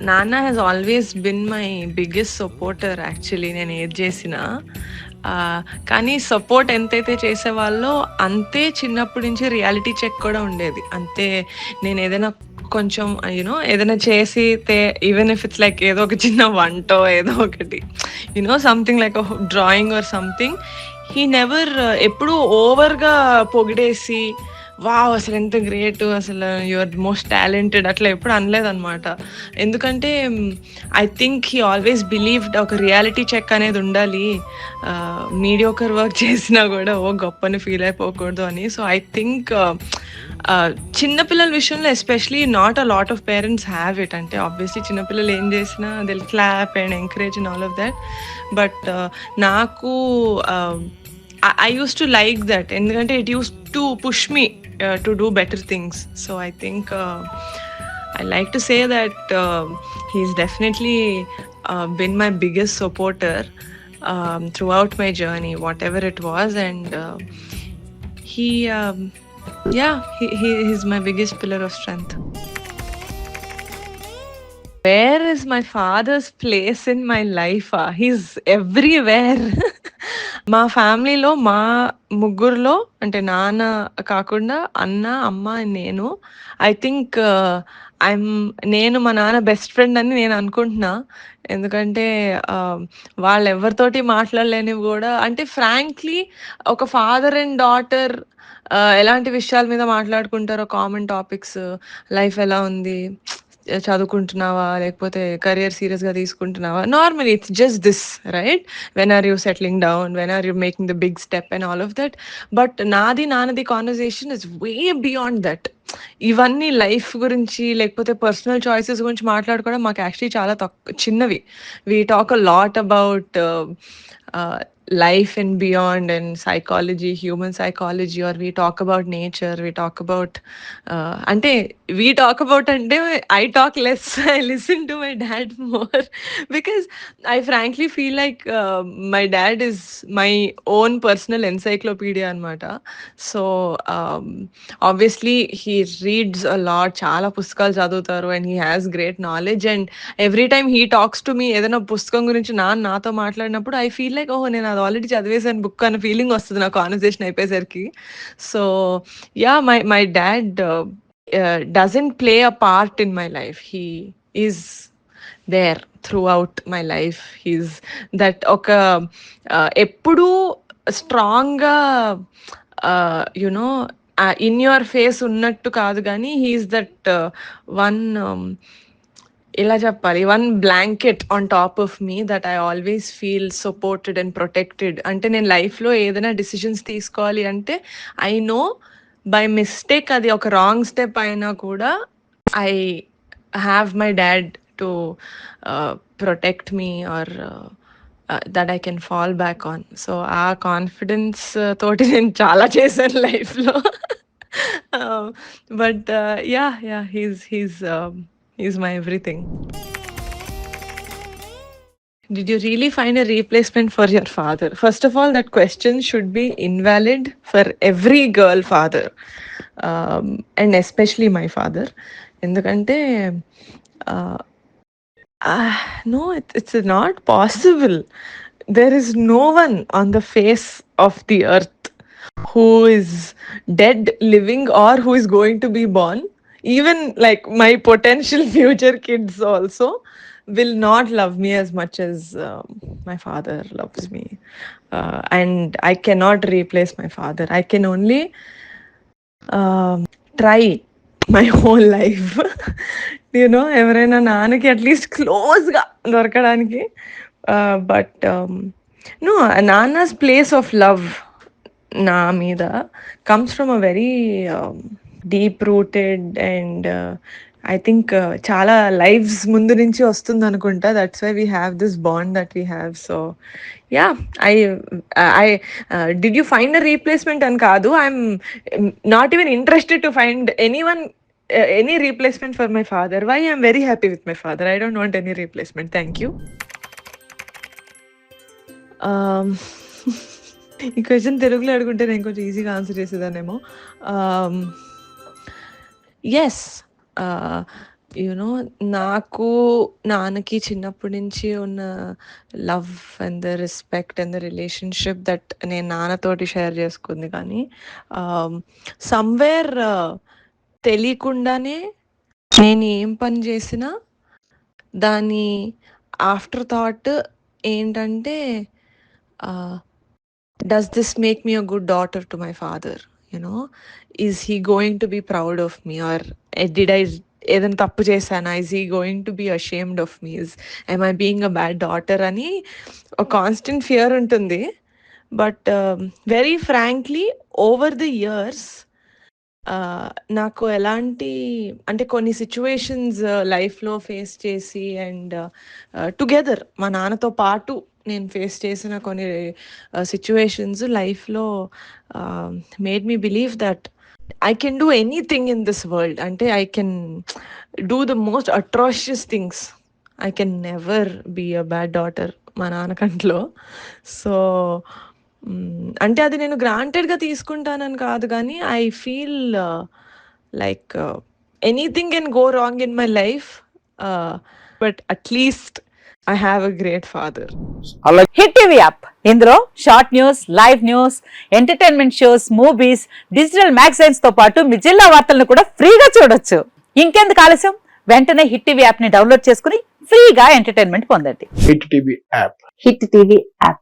నాన్న has always been my biggest supporter actually నేను ఏది చేసినా కానీ సపోర్ట్ ఎంతైతే చేసేవాళ్ళో అంతే చిన్నప్పటి నుంచి రియాలిటీ చెక్ కూడా ఉండేది. అంతే నేను ఏదైనా కొంచెం యూనో ఏదైనా చేసితే ఈవెన్ ఇఫ్ ఇట్స్ లైక్ ఏదో ఒక చిన్న వంటో ఏదో ఒకటి you know something like drawing or something he never ఎప్పుడూ ఓవర్‌గా పొగిడేసి వావ్! ఎంత గ్రేట్ అసలు యువర్ మోస్ట్ టాలెంటెడ్ అట్లా ఎప్పుడు అనలేదనమాట. ఎందుకంటే I think he always believed ఒక రియాలిటీ చెక్ అనేది ఉండాలి. మీడియోకర్ వర్క్ చేసినా కూడా ఓ గొప్పని ఫీల్ అయిపోకూడదు అని. సో ఐ థింక్ చిన్నపిల్లల విషయంలో especially not a lot of parents have it. అంటే ఆబ్వియస్‌లీ చిన్నపిల్లలు ఏం చేసినా they clap and encourage and all of that but నాకు I used to like that. ఎందుకంటే it used to push me uh, to do better things. So I think uh, I like to say that uh, he's definitely uh, been my biggest supporter um, throughout my journey, whatever it was, and uh, he, um, yeah, he, he is my biggest pillar of strength. Where is my father's place in my life? Uh? He's everywhere. మా ఫ్యామిలీలో మా ముగ్గురిలో అంటే నాన్న కాకుండా అన్న, అమ్మ, నేను ఐ థింక్ ఐఎమ్ నేను మా నాన్న బెస్ట్ ఫ్రెండ్ అని నేను అనుకుంటున్నా. ఎందుకంటే వాళ్ళు ఎవరితోటి మాట్లాడలేనివి కూడా అంటే ఫ్రాంక్లీ ఒక ఫాదర్ అండ్ డాటర్ ఎలాంటి విషయాల మీద మాట్లాడుకుంటారో కామన్ టాపిక్స్ లైఫ్ ఎలా ఉంది? చదువుకుంటున్నావా? లేకపోతే కెరియర్ సీరియస్‌గా తీసుకుంటున్నావా? Normally it's just this right? When are you settling down? When are you making the big step and all of that. But నాది, నాన్నది conversation is way beyond that. ఇవన్నీ life గురించి లేకపోతే personal choices గురించి మాట్లాడుకోవడం మాకు actually చాలా తక్కువ చిన్నవి. We talk a lot about life and beyond and psychology, human psychology or we talk about nature. We talk about అంటే వి టాక్ అబౌట్ అంటే I talk less. I listen to my dad more because I frankly feel like my dad is my own personal encyclopedia అనమాట. So obviously he reads a lot చాలా పుస్తకాలు చదువుతారు and he has great knowledge and every time he talks to me ఏదైనా పుస్తకం గురించి నా నాతో మాట్లాడినప్పుడు ఐ ఫీల్ లైక్ ఓహో! నేను అది ఆల్రెడీ చదివేసాను బుక్ అన్న ఫీలింగ్ వస్తుంది నా కాన్వర్జేషన్ అయిపోయేసరికి. So yeah my my dad doesn't play a part in my life. He is there throughout my life. He that ఒక uh, ఎప్పుడూ స్ట్రాంగ్‌గా you know uh, in your face ఉన్నట్టు కాదు కానీ he's that uh, one um, ఎలా చెప్పాలి? One blanket on top of me that I always feel supported and protected. అంటే నేను లైఫ్‌లో ఏదైనా డిసిషన్స్ తీసుకోవాలి అంటే ఐ నో బై మిస్టేక్ అది ఒక రాంగ్ స్టెప్ అయినా కూడా I have my dad to protect me or That I can fall back on. So ఆ కాన్ఫిడెన్స్ తోటి నేను చాలా చేశాను లైఫ్‌లో. Ah, but yeah! Yeah! He is he is ah, he is my everything. Did you really find a replacement for your father? First of all, that question should be invalid for every girl father. Um, and especially my father. ఎందుకంటే uh, no it, it's not possible. There is no one on the face of the earth who is dead living or who is going to be born. Even like my potential future kids also will not love me as much as uh, my father loves me. Uh, and i cannot replace my father. I can only um, try my whole life. నేను ఎవరైనా నాన్నకి at least క్లోజ్‌గా దొరకడానికి. But no నాన్నస్ place of love నా మీద comes from a very deep rooted and I think చాలా lives ముందు నుంచి వస్తుందనుకుంటా. That's why we have this bond that we have so yeah I I did you find a replacement అని కాదు. I not even interested to find any one any replacement for my father. Why? I'm very happy with my father. I don't want any replacement. Thank you. ఈ question తెలుగులో అడుగుంటే నేను కొంచెం ఈజీగా answer చేసేదానేమో yes yes. You know నాకు నాన్నకి చిన్నప్పటి నుంచి ఉన్న love and the respect and the relationship that నేను నాన్నతోటి షేర్ చేసుకుంది కానీ um, సమ్వేర్ తెలియకుండానే నేను ఏం పని చేసినా దాని ఆఫ్టర్ థాట్ ఏంటంటే does this make me a good daughter to my father you know is he going to be proud of me or did I ఏదైనా తప్పు చేశానా? Is he going to be ashamed of me I'm I being a bad daughter అని ఒక constant fear ఉంటుంది. But very frankly over the years నాకు ఎలాంటి అంటే కొన్ని సిచ్యువేషన్స్ లైఫ్లో ఫేస్ చేసి అండ్ టుగెదర్ మా నాన్నతో పాటు నేను ఫేస్ చేసిన కొన్ని సిచ్యువేషన్స్ లైఫ్లో made me believe that I can do anything in this world అంటే I can do the most atrocious things I can never be a bad daughter మా నాన్న కంట్లో. సో అంటే అది నేను గ్రాంటెడ్గా తీసుకుంటానని కాదు కానీ I feel like anything can go wrong in my life but at least I have a great father hit TV app ఇందులో short news live news entertainment shows movies digital మ్యాగజైన్స్తో పాటు మీ జిల్లా వార్తలను కూడా ఫ్రీగా చూడొచ్చు. ఇంకెందుకు ఆలస్యం? వెంటనే హిట్ టీవీ యాప్ని డౌన్లోడ్ చేసుకుని ఫ్రీగా ఎంటర్టైన్మెంట్ పొందండి. Hit TV app hit TV app